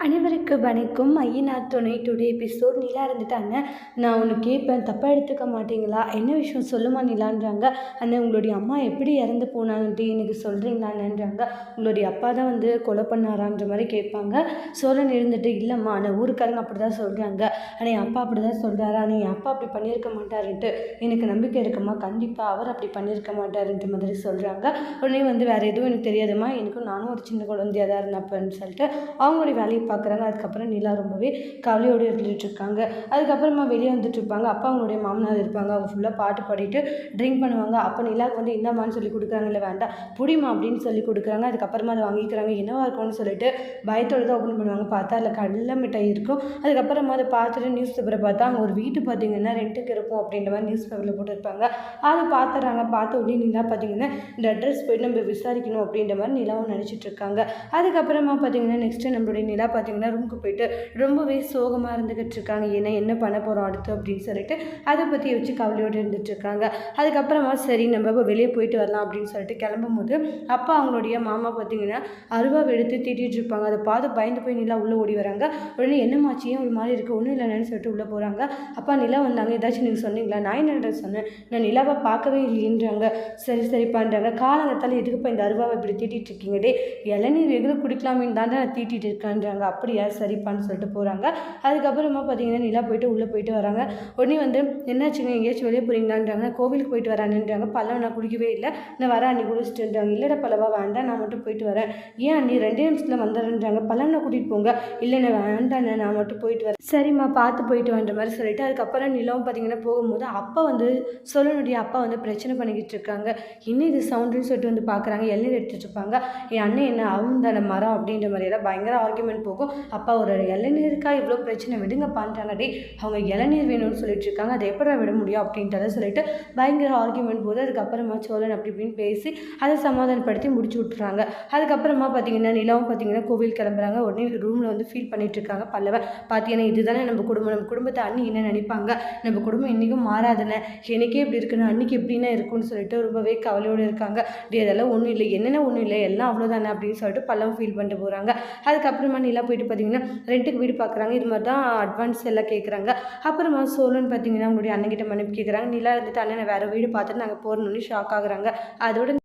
அனைவருக்கு வணக்கம். ஐயனார் துணை டுடே எபிசோட் நிலா இருந்துட்டு நான் ஒன்று கேட்பேன். தப்பாக எடுத்துக்க மாட்டீங்களா? என்ன விஷயம் சொல்லுமா நிலான்றாங்க. அந்த உங்களுடைய அம்மா எப்படி இறந்து போனான்ட்டு எனக்கு சொல்கிறீங்களான்றாங்க உங்களுடைய அப்பா தான் வந்து கொலை பண்ணாரான்ற மாதிரி கேட்பாங்க. சோழன் இருந்துட்டு இல்லைம்மா ஆனால் ஊருக்காரங்க அப்படி தான் சொல்கிறாங்க ஆனால் என் அப்பா அப்படி தான் சொல்கிறாரா ஆனால் என் அப்பா அப்படி பண்ணியிருக்க மாட்டாருன்ட்டு எனக்கு நம்பிக்கை இருக்குமா? கண்டிப்பாக அவர் அப்படி பண்ணியிருக்க மாட்டாருன்ற மாதிரி சொல்கிறாங்க உடனே வந்து வேறு எதுவும் எனக்கு தெரியாதும்மா. எனக்கும் நானும் ஒரு சின்ன குழந்தையாக தான் இருந்தப்பன்னு சொல்லிட்டு அவங்களுடைய வேலையை பார்க்குறாங்க. அதுக்கப்புறம் நிலா ரொம்பவே கவலையோடு இருந்துட்டு இருக்காங்க அதுக்கப்புறமா வெளியே வந்துட்டு இருப்பாங்க அப்பா அவங்களுடைய மாமனார் இருப்பாங்க. அவங்க ஃபுல்லாக பாட்டு பாடிட்டு ட்ரிங்க் பண்ணுவாங்க. அப்போ நிலாவுக்கு வந்து இந்தாமான்னு சொல்லி கொடுக்குறாங்க இல்லை வேண்டாம் புடிமா அப்படின்னு சொல்லி கொடுக்குறாங்க. அதுக்கப்புறமா அதை வாங்கிக்கிறாங்க. என்னவா இருக்கும்னு சொல்லிட்டு பயத்தோடு தான் ஓப்பன் பண்ணுவாங்க. பார்த்தா அதில் கடல மிட்டாய் இருக்கும். அதுக்கப்புறமா அதை பார்த்துட்டு நியூஸ் பேப்பரை பார்த்தா அங்கே ஒரு வீட்டு பார்த்தீங்கன்னா ரெண்டுக்கு இருக்கும் அப்படின்ற மாதிரி நியூஸ் பேப்பரில் போட்டுருப்பாங்க. அதை பார்த்துறாங்க பார்த்த உடனே நிலா பார்த்தீங்கன்னா இந்த அட்ரஸ் போயிட்டு நம்ம விசாரிக்கணும் அப்படின்ற மாதிரி நிலாவும் நினச்சிட்டு இருக்காங்க அதுக்கப்புறமா பார்த்தீங்கன்னா நெக்ஸ்ட்டு நம்மளுடைய நிலா பார்த்தீங்கன்னா ரூமுக்கு போயிட்டு ரொம்பவே சோகமாக இருந்துக்கிட்டு இருக்காங்க. ஏன்னா என்ன பண்ண போகிறோம் அடுத்து அப்படின்னு சொல்லிட்டு அதை பற்றி வச்சு கவலையோடு இருந்துகிட்ருக்காங்க அதுக்கப்புறமா சரி நம்ம இப்போ வெளியே போயிட்டு வரலாம் அப்படின்னு சொல்லிட்டு கிளம்பும் போது அப்பா அவங்களுடைய மாமா பார்த்தீங்கன்னா அருவாவை எடுத்து திட்டிகிட்டு இருப்பாங்க. அதை பார்த்து பயந்து போய் நிலா உள்ளே ஓடி வராங்க. உடனே என்னமாச்சு ஏன் ஒரு மாதிரி இருக்குது ஒன்றும் இல்லைன்னு சொல்லிட்டு உள்ளே போகிறாங்க அப்பா நிலா வந்தாங்க. ஏதாச்சும் நீங்கள் சொன்னீங்களா? நான் என்ன சொன்னேன்? நான் நிலாவை பார்க்கவே இல்லைன்றாங்க. சரி சரி பண்ணுறாங்க காலங்கத்தால் எதுக்குப்பா இந்த அருவாவை இப்படி திட்டிகிட்டு இருக்கீங்க? டே இளநீர் வெகுல குடிக்கலாமேன்னு தான் நான் தீட்டிட்டு இருக்கேன்றாங்க. அப்படியா? சரிப்பான்னு சொல்லிட்டு போகிறாங்க அதுக்கப்புறமா பார்த்தீங்கன்னா நிலா போயிட்டு உள்ளே போயிட்டு வராங்க. உடனே வந்து என்னாச்சுங்க? எங்கேயாச்சும் வெளியே போகிறீங்களான்றாங்க கோவிலுக்கு போயிட்டு வரானுன்றாங்க பல்லவ நான் குடிக்கவே இல்லை. நான் வர அன்னி குடிச்சிட்டுன்றாங்க இல்லைடா பல்லவா வேண்டாம். நான் மட்டும் போயிட்டு வரேன். ஏன் அண்ணி? ரெண்டே நிமிஷத்தில் வந்துடுறேன்றாங்க பல்லவனை கூட்டிகிட்டு போங்க. இல்லைண்ணே வேண்டாண்ணே நான் மட்டும் போயிட்டு வரேன். சரிம்மா பார்த்து போயிட்டு வந்த மாதிரி சொல்லிட்டு அதுக்கப்புறம் நிலம் பார்த்தீங்கன்னா போகும்போது அப்பா வந்து சொல்லனுடைய அப்பா வந்து பிரச்சனை பண்ணிக்கிட்டு இருக்காங்க. இன்னும் இது சவுண்டுன்னு சொல்லிட்டு வந்து பார்க்குறாங்க எண்ணெய் எடுத்துகிட்டு இருப்பாங்க. என் அண்ணன் என்ன அவன் தானே மரம்? அப்படின்ற மாதிரியெல்லாம் பயங்கர ஆர்குமெண்ட் போகும். அப்பா ஒரு இளநீருக்கா இவ்வளோ பிரச்சனை. விடுங்க டே அவங்க இளநீர் வேணும்னு சொல்லிட்டு இருக்காங்க அதை எப்படி விட முடியும் அப்படின்றத சொல்லிட்டு பயங்கர ஆர்குமெண்ட் போது அதுக்கப்புறமா சோழன் அப்படி இப்படின்னு பேசி அதை சமாதானப்படுத்தி முடிச்சு விட்டுறாங்க. அதுக்கப்புறமா பார்த்தீங்கன்னா நிலாவும் பார்த்தீங்கன்னா கோவில் கிளம்புறாங்க. உடனே ரூமில் வந்து ஃபீல் பண்ணிட்டு இருக்காங்க பல்லவ. பார்த்தீங்கன்னா இதுதானே நம்ம குடும்பம். நம்ம குடும்பத்தை அண்ணி என்ன நினைப்பாங்க? நம்ம குடும்பம் இன்றைக்கும் மாறாதுன்னு. எனக்கே இப்படி இருக்குன்னு அன்னைக்கு எப்படின்னா இருக்கும்னு சொல்லிட்டு ரொம்பவே கவலையோடு இருக்காங்க. டே அதெல்லாம் ஒன்றும் இல்லை. என்னென்ன ஒன்றும் இல்லை. எல்லாம் அவ்வளோதானே அப்படின்னு சொல்லிட்டு பல்லம் ஃபீல் பண்ணிட்டு போகிறாங்க அதுக்கப்புறமா நிலா போயிட்டு பார்த்தீங்கன்னா ரெண்ட்டுக்கு வீடு பார்க்குறாங்க இது மாதிரி தான் அட்வான்ஸ் எல்லாம் கேட்குறாங்க அப்புறமா சோழன் பார்த்தீங்கன்னா உங்களுடைய அண்ணன்கிட்ட மன்னிப்பு கேட்குறாங்க நிலா இருந்துட்டு அண்ணன் வேறு வீடு பார்த்துட்டு நாங்கள் போகிறோன்னு ஷாக் ஆகுறாங்க. அதோட